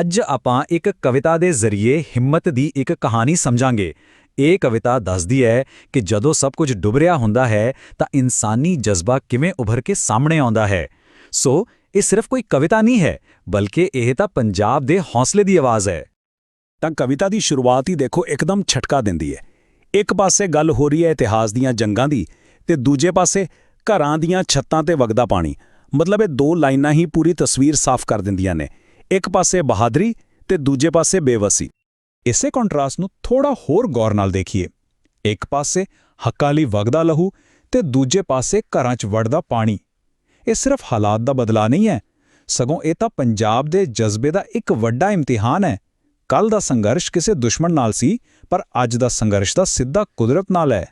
ਅੱਜ ਆਪਾਂ ਇੱਕ ਕਵਿਤਾ ਦੇ ਜ਼ਰੀਏ ਹਿੰਮਤ ਦੀ ਇੱਕ ਕਹਾਣੀ ਸਮਝਾਂਗੇ। ਇਹ ਕਵਿਤਾ ਦੱਸਦੀ ਹੈ ਕਿ ਜਦੋਂ ਸਭ ਕੁਝ ਡੁੱਬ ਰਿਹਾ ਹੁੰਦਾ ਹੈ, ਤਾਂ ਇਨਸਾਨੀ ਜਜ਼ਬਾ ਕਿਵੇਂ ਉਭਰ ਕੇ ਸਾਹਮਣੇ ਆਉਂਦਾ ਹੈ। ਸੋ, ਇਹ ਸਿਰਫ ਕੋਈ ਕਵਿਤਾ ਨਹੀਂ ਹੈ, ਬਲਕਿ ਇਹ ਤਾਂ ਪੰਜਾਬ ਦੇ ਹੌਸਲੇ ਦੀ ਆਵਾਜ਼ ਹੈ। ਤਾਂ ਕਵਿਤਾ ਦੀ ਸ਼ੁਰੂਆਤ ਹੀ ਦੇਖੋ ਇੱਕਦਮ ਛਟਕਾ ਦਿੰਦੀ ਹੈ। ਇੱਕ ਪਾਸੇ ਗੱਲ ਹੋ ਰਹੀ ਹੈ ਇਤਿਹਾਸ ਦੀਆਂ ਜੰਗਾਂ ਦੀ, ਤੇ ਦੂਜੇ ਪਾਸੇ ਘਰਾਂ ਦੀਆਂ ਛੱਤਾਂ ਤੇ ਵਗਦਾ ਪਾਣੀ। ਮਤਲਬ ਇਹ ਦੋ ਲਾਈਨਾਂ ਹੀ ਪੂਰੀ ਤਸਵੀਰ ਸਾਫ਼ ਕਰ ਦਿੰਦੀਆਂ ਨੇ। ਇੱਕ ਪਾਸੇ ਬਹਾਦਰੀ ਤੇ ਦੂਜੇ ਪਾਸੇ ਬੇਵਸੀ। ਇਸੇ ਕੰਟਰਾਸਟ ਨੂੰ ਥੋੜਾ ਹੋਰ ਗੌਰ ਨਾਲ ਦੇਖੀਏ। ਇੱਕ ਪਾਸੇ ਹੱਕਾਂ ਲਈ ਵਗਦਾ ਲਹੂ ਤੇ ਦੂਜੇ ਪਾਸੇ ਘਰਾਂ 'ਚ ਵੜਦਾ ਪਾਣੀ। ਇਹ ਸਿਰਫ ਹਾਲਾਤ ਦਾ ਬਦਲਾ ਨਹੀਂ ਹੈ। ਸਗੋਂ ਇਹ ਤਾਂ ਪੰਜਾਬ ਦੇ ਜਜ਼ਬੇ ਦਾ ਇੱਕ ਵੱਡਾ ਇਮਤਿਹਾਨ ਹੈ। ਕੱਲ ਦਾ ਸੰਘਰਸ਼ ਕਿਸੇ ਦੁਸ਼ਮਣ ਨਾਲ ਸੀ, ਪਰ ਅੱਜ ਦਾ ਸੰਘਰਸ਼ ਦਾ ਸਿੱਧਾ ਕੁਦਰਤ ਨਾਲ ਹੈ।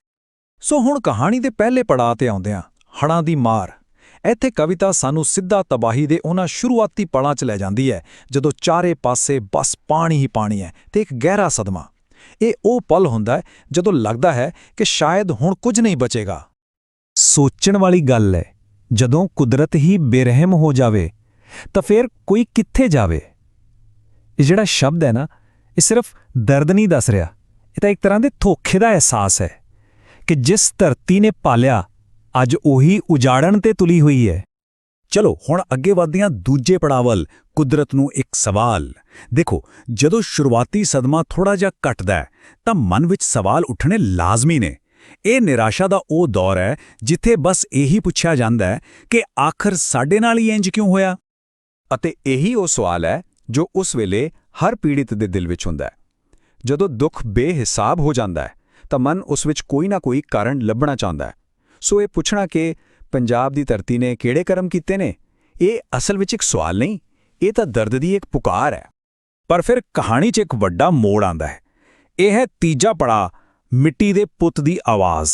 ਸੋ ਹੁਣ ਕਹਾਣੀ ਦੇ ਪਹਿਲੇ ਪੜਾਅ ਤੇ ਆਉਂਦੇ ਹਾਂ ਹੜ੍ਹਾਂ ਦੀ ਮਾਰ। ਇੱਥੇ ਕਵਿਤਾ ਸਾਨੂੰ ਸਿੱਧਾ ਤਬਾਹੀ ਦੇ ਉਹਨਾਂ ਸ਼ੁਰੂਆਤੀ ਪੜਾਂ 'ਚ ਲੈ ਜਾਂਦੀ ਹੈ, ਜਦੋਂ ਚਾਰੇ ਪਾਸੇ ਬਸ ਪਾਣੀ ਹੀ ਪਾਣੀ ਹੈ ਤੇ ਇੱਕ ਗਹਿਰਾ ਸਦਮਾ। ਇਹ ਉਹ ਪਲ ਹੁੰਦਾ ਹੈ ਜਦੋਂ ਲੱਗਦਾ ਹੈ ਕਿ ਸ਼ਾਇਦ ਹੁਣ ਕੁਝ ਨਹੀਂ ਬਚੇਗਾ। ਸੋਚਣ ਵਾਲੀ ਗੱਲ ਹੈ, ਜਦੋਂ ਕੁਦਰਤ ਹੀ ਬੇਰਹਿਮ ਹੋ ਜਾਵੇ, ਤਾਂ ਫਿਰ ਕੋਈ ਕਿੱਥੇ ਜਾਵੇ? ਇਹ ਜਿਹੜਾ ਸ਼ਬਦ ਹੈ ਨਾ, ਇਹ ਸਿਰਫ ਦਰਦ ਨਹੀਂ ਦੱਸ ਰਿਹਾ, ਇਹ ਤਾਂ ਇੱਕ ਤਰ੍ਹਾਂ ਦੇ ਧੋਖੇ ਦਾ ਅਹਿਸਾਸ ਹੈ ਕਿ ਜਿਸ ਧਰਤੀ ਨੇ ਪਾਲਿਆ ਅੱਜ ਉਹੀ ਉਜਾੜਨ ਤੇ ਤੁਲੀ ਹੋਈ ਹੈ। ਚਲੋ, ਹੁਣ ਅੱਗੇ ਵਧਦੇ ਦੂਜੇ ਪੜਾਵਲ, ਕੁਦਰਤ ਨੂੰ ਇੱਕ ਸਵਾਲ। ਦੇਖੋ, ਜਦੋਂ ਸ਼ੁਰੂਆਤੀ ਸਦਮਾ ਥੋੜਾ ਜਿਹਾ ਘਟਦਾ ਹੈ, ਤਾਂ ਮਨ ਵਿੱਚ ਸਵਾਲ ਉੱਠਣੇ ਲਾਜ਼ਮੀ ਨੇ। ਇਹ ਨਿਰਾਸ਼ਾ ਦਾ ਉਹ ਦੌਰ ਹੈ, ਜਿੱਥੇ ਬਸ ਇਹੀ ਪੁੱਛਿਆ ਜਾਂਦਾ ਹੈ ਕਿ ਆਖਰ ਸਾਡੇ ਨਾਲ ਹੀ ਇੰਜ ਕਿਉਂ ਹੋਇਆ? ਅਤੇ ਇਹੀ ਉਹ ਸਵਾਲ ਹੈ, ਜੋ ਉਸ ਵੇਲੇ ਹਰ ਪੀੜਿਤ ਦੇ ਦਿਲ ਵਿੱਚ ਹੁੰਦਾ ਹੈ। ਜਦੋਂ ਦੁੱਖ ਬੇਹਿਸਾਬ ਹੋ ਜਾਂਦਾ ਹੈ, ਤਾਂ ਮਨ ਉਸ ਵਿੱਚ ਕੋਈ ਨਾ ਕੋਈ ਕਾਰਨ ਲੱਭਣਾ ਚਾਹੁੰਦਾ ਹੈ। ਸੋ ਇਹ ਪੁੱਛਣਾ ਕਿ ਪੰਜਾਬ ਦੀ ਧਰਤੀ ਨੇ ਕਿਹੜੇ ਕਰਮ ਕੀਤੇ ਨੇ? ਇਹ ਅਸਲ ਵਿੱਚ ਇੱਕ ਸਵਾਲ ਨਹੀਂ, ਇਹ ਤਾਂ ਦਰਦ ਦੀ ਇੱਕ ਪੁਕਾਰ ਹੈ। ਪਰ ਫਿਰ ਕਹਾਣੀ 'ਚ ਇੱਕ ਵੱਡਾ ਮੋੜ ਆਂਦਾ ਹੈ। ਇਹ ਹੈ ਤੀਜਾ ਪੜਾ ਮਿੱਟੀ ਦੇ ਪੁੱਤ ਦੀ ਆਵਾਜ਼।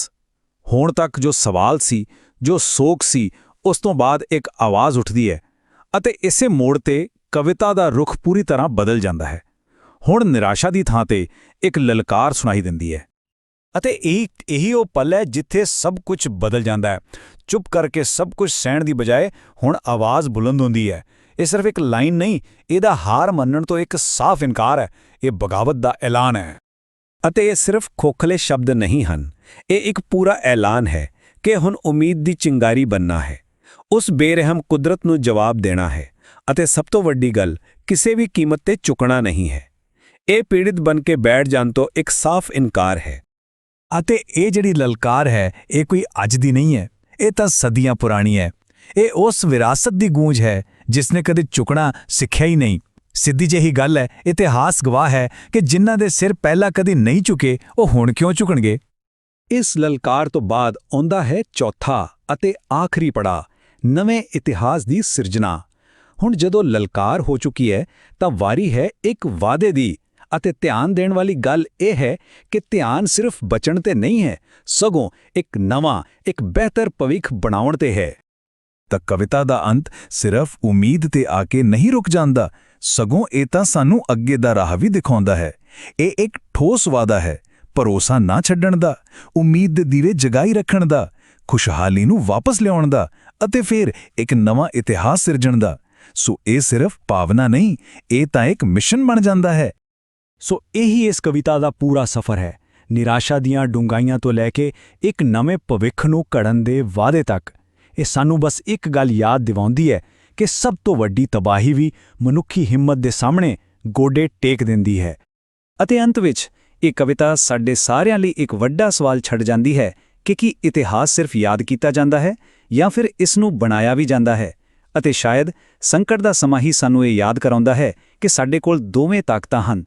ਹੁਣ ਤੱਕ ਜੋ ਸਵਾਲ ਸੀ, ਜੋ ਸੋਗ ਸੀ, ਉਸ ਤੋਂ ਬਾਅਦ ਇੱਕ ਆਵਾਜ਼ ਉੱਠਦੀ ਹੈ ਅਤੇ ਇਸੇ ਮੋੜ ਤੇ ਕਵਿਤਾ ਦਾ ਰੁਖ ਪੂਰੀ ਤਰ੍ਹਾਂ ਬਦਲ ਜਾਂਦਾ ਹੈ। ਹੁਣ ਨਿਰਾਸ਼ਾ ਦੀ ਥਾਂ ਤੇ ਇੱਕ ਲਲਕਾਰ ਸੁਣਾਈ ਦਿੰਦੀ ਹੈ। ਅਤੇ ਇਹ ਇਹੀ ਉਹ ਪਲ ਹੈ ਜਿੱਥੇ ਸਭ ਕੁਝ ਬਦਲ ਜਾਂਦਾ ਹੈ। ਚੁੱਪ ਕਰਕੇ ਸਭ ਕੁਝ ਸਹਿਣ ਦੀ ਬਜਾਏ ਹੁਣ ਆਵਾਜ਼ ਬੁਲੰਦ ਹੁੰਦੀ ਹੈ। ਇਹ ਸਿਰਫ ਇੱਕ ਲਾਈਨ ਨਹੀਂ, ਇਹਦਾ ਹਾਰ ਮੰਨਣ ਤੋਂ ਇੱਕ ਸਾਫ਼ ਇਨਕਾਰ ਹੈ। ਇਹ ਬਗਾਵਤ ਦਾ ਐਲਾਨ ਹੈ। ਅਤੇ ਇਹ ਸਿਰਫ ਖੋਖਲੇ ਸ਼ਬਦ ਨਹੀਂ ਹਨ। ਇਹ ਇੱਕ ਪੂਰਾ ਐਲਾਨ ਹੈ ਕਿ ਹੁਣ ਉਮੀਦ ਦੀ ਚਿੰਗਾਰੀ ਬੰਨਾ ਹੈ। ਉਸ ਬੇਰਹਿਮ ਕੁਦਰਤ ਨੂੰ ਜਵਾਬ ਦੇਣਾ ਹੈ। ਅਤੇ ਸਭ ਤੋਂ ਵੱਡੀ ਗੱਲ, ਕਿਸੇ ਵੀ ਕੀਮਤ ਤੇ ਝੁਕਣਾ ਨਹੀਂ ਹੈ। ਇਹ ਪੀੜਿਤ ਬਨ ਕੇ ਬੈਠ ਜਾਣ ਤੋਂ ਇੱਕ ਸਾਫ਼ ਇਨਕਾਰ ਹੈ। ਅਤੇ ਇਹ ਜਿਹੜੀ ਲਲਕਾਰ ਹੈ, ਇਹ ਕੋਈ ਅੱਜ ਦੀ ਨਹੀਂ ਹੈ, ਇਹ ਤਾਂ ਸਦੀਆਂ ਪੁਰਾਣੀ ਹੈ। ਇਹ ਉਸ ਵਿਰਾਸਤ ਦੀ ਗੂੰਜ ਹੈ, ਜਿਸ ਨੇ ਕਦੇ ਝੁਕਣਾ ਸਿੱਖਿਆ ਹੀ ਨਹੀਂ। ਸਿੱਧੀ ਜਿਹੀ ਗੱਲ ਹੈ, ਇਤਿਹਾਸ ਗਵਾਹ ਹੈ ਕਿ ਜਿਨ੍ਹਾਂ ਦੇ ਸਿਰ ਪਹਿਲਾਂ ਕਦੀ ਨਹੀਂ ਝੁਕੇ, ਉਹ ਹੁਣ ਕਿਉਂ ਝੁਕਣਗੇ? ਇਸ ਲਲਕਾਰ ਤੋਂ ਬਾਅਦ ਆਉਂਦਾ ਹੈ ਚੌਥਾ ਅਤੇ ਆਖਰੀ ਪੜਾ ਨਵੇਂ ਇਤਿਹਾਸ ਦੀ ਸਿਰਜਣਾ। ਹੁਣ ਜਦੋਂ ਲਲਕਾਰ ਹੋ ਚੁੱਕੀ ਹੈ, ਤਾਂ ਵਾਰੀ ਹੈ ਇੱਕ ਵਾਅਦੇ ਦੀ। ਅਤੇ ਧਿਆਨ ਦੇਣ ਵਾਲੀ ਗੱਲ ਇਹ ਹੈ ਕਿ ਧਿਆਨ ਸਿਰਫ ਬਚਣ ਤੇ ਨਹੀਂ ਹੈ, ਸਗੋਂ ਇੱਕ ਨਵਾਂ, ਇੱਕ ਬਿਹਤਰ ਭਵਿੱਖ ਬਣਾਉਣ ਤੇ ਹੈ। ਤਾਂ ਕਵਿਤਾ ਦਾ ਅੰਤ ਸਿਰਫ ਉਮੀਦ ਤੇ ਆ ਕੇ ਨਹੀਂ ਰੁਕ ਜਾਂਦਾ, ਸਗੋਂ ਇਹ ਤਾਂ ਸਾਨੂੰ ਅੱਗੇ ਦਾ ਰਾਹ ਵੀ ਦਿਖਾਉਂਦਾ ਹੈ। ਇਹ ਇੱਕ ਠੋਸ ਵਾਦਾ ਹੈ, ਭਰੋਸਾ ਨਾ ਛੱਡਣ ਦਾ, ਉਮੀਦ ਦੇ ਦੀਵੇ ਜਗਾਈ ਰੱਖਣ ਦਾ, ਖੁਸ਼ਹਾਲੀ ਨੂੰ ਵਾਪਸ ਲਿਆਉਣ ਦਾ ਅਤੇ ਫਿਰ ਇੱਕ ਨਵਾਂ ਇਤਿਹਾਸ ਸਿਰਜਣ ਦਾ। ਸੋ ਇਹ ਸਿਰਫ ਭਾਵਨਾ ਨਹੀਂ, ਇਹ ਤਾਂ ਇੱਕ ਮਿਸ਼ਨ ਬਣ ਜਾਂਦਾ ਹੈ ਸੋ ਇਹੀ ਇਸ ਕਵਿਤਾ ਦਾ ਪੂਰਾ ਸਫ਼ਰ ਹੈ। ਨਿਰਾਸ਼ਾ ਦੀਆਂ ਡੂੰਘਾਈਆਂ ਤੋਂ ਲੈ ਕੇ ਇੱਕ ਨਵੇਂ ਭਵਿੱਖ ਨੂੰ ਘੜਨ ਦੇ ਵਾਅਦੇ ਤੱਕ। ਇਹ ਸਾਨੂੰ ਬਸ ਇੱਕ ਗੱਲ ਯਾਦ ਦਿਵਾਉਂਦੀ ਹੈ ਕਿ ਸਭ ਤੋਂ ਵੱਡੀ ਤਬਾਹੀ ਵੀ ਮਨੁੱਖੀ ਹਿੰਮਤ ਦੇ ਸਾਹਮਣੇ ਗੋਡੇ ਟੇਕ ਦਿੰਦੀ ਹੈ। ਅਤੇ ਅੰਤ ਵਿੱਚ ਇਹ ਕਵਿਤਾ ਸਾਡੇ ਸਾਰਿਆਂ ਲਈ ਇੱਕ ਵੱਡਾ ਸਵਾਲ ਛੱਡ ਜਾਂਦੀ ਹੈ ਕਿ ਕੀ ਇਤਿਹਾਸ ਸਿਰਫ ਯਾਦ ਕੀਤਾ ਜਾਂਦਾ ਹੈ ਜਾਂ ਫਿਰ ਇਸ ਨੂੰ ਬਣਾਇਆ ਵੀ ਜਾਂਦਾ ਹੈ? ਅਤੇ ਸ਼ਾਇਦ ਸੰਕਟ ਦਾ ਸਮਾਂ ਹੀ ਸਾਨੂੰ ਇਹ ਯਾਦ ਕਰਾਉਂਦਾ ਹੈ ਕਿ ਸਾਡੇ ਕੋਲ ਦੋਵੇਂ ਤਾਕਤਾਂ ਹਨ।